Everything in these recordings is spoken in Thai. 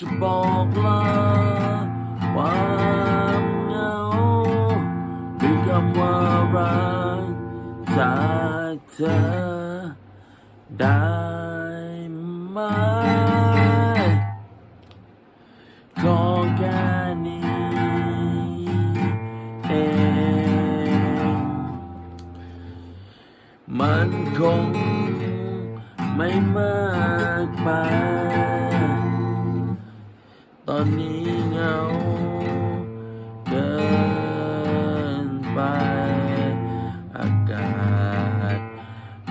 จะบอกลาความเหงาด้วยคำว่ารักจากเธอได้ไหมก็แค่นี้เอง มันคงไม่มากไป ตอนนี้เหงาเกินไป อากาศ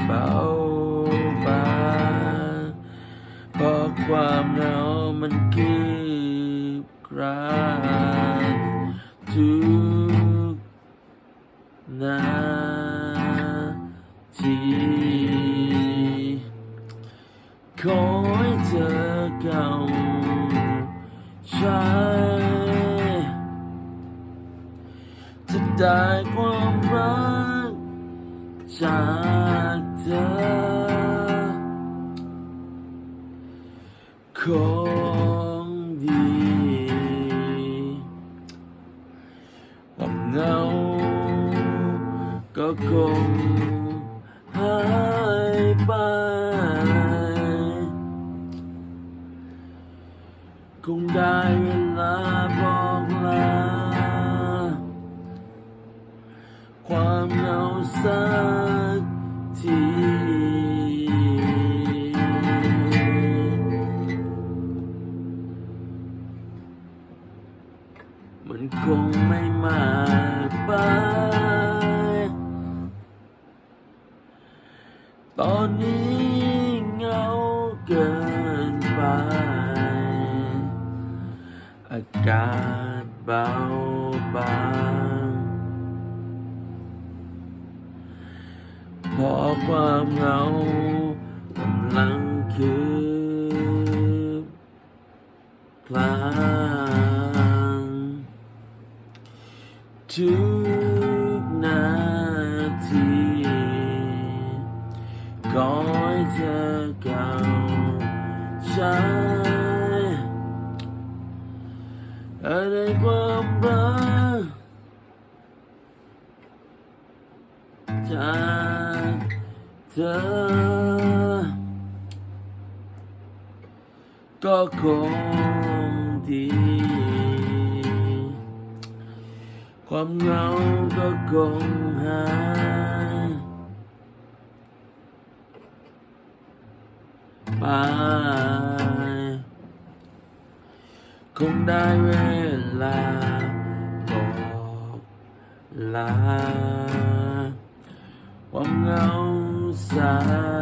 เบาบางเพราะความเหงามันคีบครานทุกนาทีขอให้เธอเข้า ใจจะได้ความรักจากเธอของดีความเงาก็คงหายไป คงได้เวลาบอกลา ความเหงาสักทีมันคงไม่มากไป ตอนนี้เหงาเกินไป อากาศเบาบางเพราะความเหงากำลังคืบคลานทุกนาทีขอให้เธอเข้า อะไรความรักจากเธอก็คงดีความเหงาก็คงหายไป คงได้เวลาบอกลา ความเหงาสัก